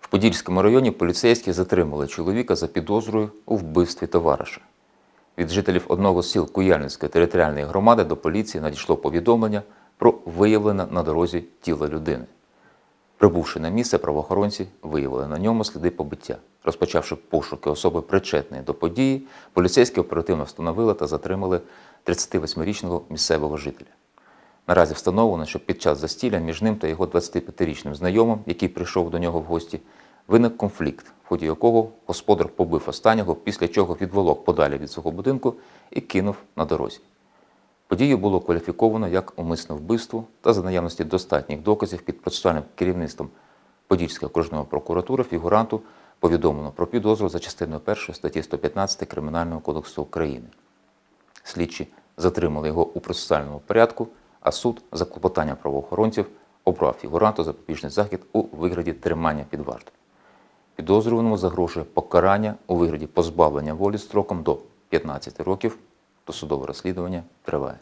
В Подільському районі поліцейські затримали чоловіка за підозрою у вбивстві товариша. Від жителів одного з сіл Куяльницької територіальної громади до поліції надійшло повідомлення про виявлене на дорозі тіло людини. Прибувши на місце, правоохоронці виявили на ньому сліди побиття. Розпочавши пошуки особи причетної до події, поліцейські оперативно встановили та затримали 38-річного місцевого жителя. Наразі встановлено, що під час застілля між ним та його 25-річним знайомим, який прийшов до нього в гості, виник конфлікт, в ході якого господар побив останнього, після чого відволок подалі від свого будинку і кинув на дорозі. Подію було кваліфіковано як умисне вбивство та за наявності достатніх доказів під процесуальним керівництвом Подільської окружної прокуратури фігуранту повідомлено про підозру за частиною 1 статті 115 Кримінального кодексу України. Слідчі затримали його у процесуальному порядку, а суд за клопотання правоохоронців обрав фігуранту запобіжний захід у вигляді тримання під вартою. Підозрюваному загрожує покарання у вигляді позбавлення волі строком до 15 років. Досудове розслідування триває.